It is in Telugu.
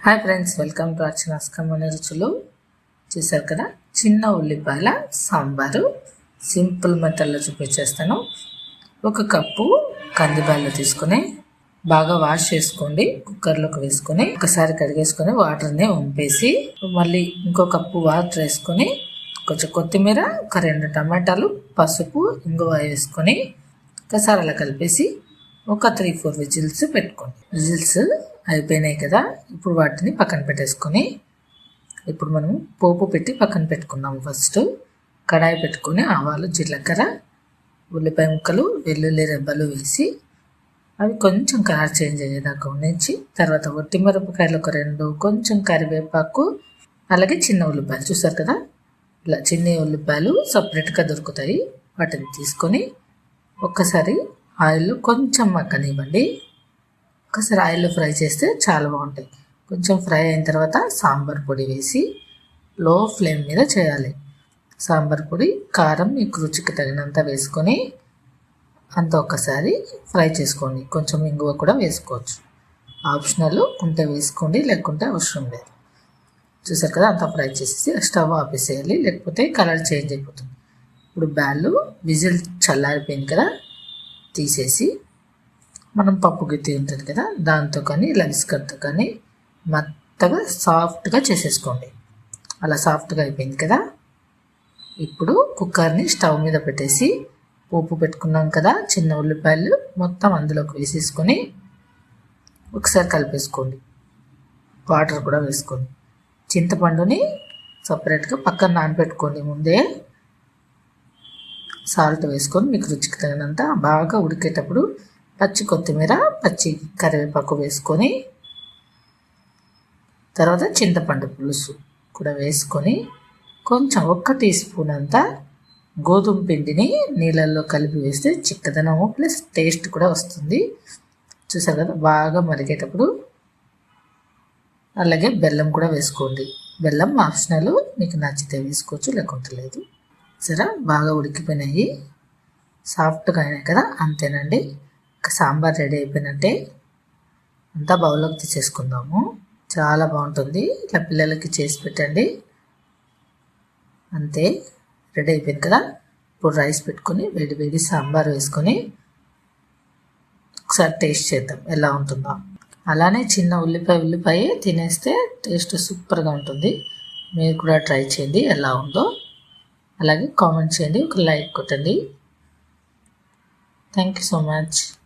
హాయ్ ఫ్రెండ్స్ వెల్కమ్ టు అర్చనాస్కమన రుచులు చూసారు కదా? చిన్న ఉల్లిపాయల సాంబారు. సింపుల్ మెథడ్లో చూపించేస్తాను. ఒక కప్పు కందిబ్యాళ్ళు తీసుకొని బాగా వాష్ చేసుకోండి. కుక్కర్లోకి వేసుకొని ఒకసారి కడిగేసుకొని వాటర్ని వంపేసి మళ్ళీ ఇంకో కప్పు వాటర్ వేసుకొని కొంచెం కొత్తిమీర ఒక రెండు టమాటాలు పసుపు ఇంగువ వేసుకొని ఒకసారి అలా కలిపేసి ఒక త్రీ ఫోర్ విజిల్స్ పెట్టుకోండి. విజిల్స్ అయిపోయినాయి కదా ఇప్పుడు వాటిని పక్కన పెట్టేసుకొని ఇప్పుడు మనం పోపు పెట్టి పక్కన పెట్టుకున్నాం ఫస్ట్ కడాయి పెట్టుకొని ఆవాలు జీలకర్ర ఉల్లిపాయ ముక్కలు వెల్లుల్లి రెబ్బలు వేసి అవి కొంచెం కలర్ చేంజ్ అయ్యేదాకా ఉండించి తర్వాత ఒట్టి మిరపకాయలు ఒక రెండు కొంచెం కరివేపాకు అలాగే చిన్న ఉల్లిపాయలు. చూసారు కదా? ఇలా చిన్న ఉల్లిపాయలు సపరేట్గా దొరుకుతాయి. వాటిని తీసుకొని ఒక్కసారి ఆయిల్లో కొంచెం మక్కనివ్వండి ఒకసారి ఆయిల్లో ఫ్రై చేస్తే చాలా బాగుంటాయి. కొంచెం ఫ్రై అయిన తర్వాత సాంబార్ పొడి వేసి లో ఫ్లేమ్ మీద చేయాలి. సాంబార్ పొడి కారం మీకు రుచికి తగినంత వేసుకొని అంత ఒక్కసారి ఫ్రై చేసుకోండి. కొంచెం ఇంగువ కూడా వేసుకోవచ్చు. ఆప్షనల్ ఉంటే వేసుకోండి లేకుంటే అవసరం లేదు. చూసారు కదా అంతా ఫ్రై చేసేసి స్టవ్ ఆపేసేయాలి లేకపోతే కలర్ చేంజ్ అయిపోతుంది. ఇప్పుడు బ్యాళ్ళు విజిల్ చల్లారిపోయింది కదా తీసేసి మనం పప్పు తింటుంది ఉంటుంది కదా దాంతో కానీ ఇలా విస్కర్తో కానీ మెత్తగా సాఫ్ట్గా చేసేసుకోండి. అలా సాఫ్ట్గా అయిపోయింది కదా? ఇప్పుడు కుక్కర్ని స్టవ్ మీద పెట్టేసి పోపు పెట్టుకున్నాం కదా చిన్న ఉల్లిపాయలు మొత్తం అందులోకి వేసేసుకొని ఒకసారి కలిపేసుకోండి. వాటర్ కూడా వేసుకోండి. చింతపండుని సపరేట్గా పక్కన నానబెట్టుకోండి ముందే. సాల్ట్ వేసుకొని మీకు రుచికి తగినంత బాగా ఉడికేటప్పుడు పచ్చి కొత్తిమీర పచ్చి కరివేపాకు వేసుకొని తర్వాత చింతపండు పులుసు కూడా వేసుకొని కొంచెం ఒక్క టీ స్పూన్ అంతా గోధుమ పిండిని నీళ్ళల్లో కలిపి వేస్తే చిక్కదనము ప్లస్ టేస్ట్ కూడా వస్తుంది. చూసారు కదా బాగా మరిగేటప్పుడు అలాగే బెల్లం కూడా వేసుకోండి. బెల్లం ఆప్షనల్ మీకు నచ్చితే వేసుకోవచ్చు లేకుంటే లేదు. సరే బాగా ఉడికిపోయినాయి. సాఫ్ట్గా అయినాయి కదా అంతేనండి. సాంబార్ రెడీ అయిపోయినట్టే అంతా బౌల్లోకి తీసేసుకుందాము. చాలా బాగుంటుంది. ఇట్లా పిల్లలకి చేసి పెట్టండి. అంతే రెడీ అయిపోయింది కదా? ఇప్పుడు రైస్ పెట్టుకొని వేడి వేడి సాంబార్ వేసుకొని ఒకసారి టేస్ట్ చేద్దాం ఎలా ఉంటుందో. అలానే చిన్న ఉల్లిపాయ ఉల్లిపాయ తినేస్తే టేస్ట్ సూపర్గా ఉంటుంది. మీరు కూడా ట్రై చేయండి ఎలా ఉందో. అలాగే కామెంట్ చేయండి ఒక లైక్ కొట్టండి. Thank you so much.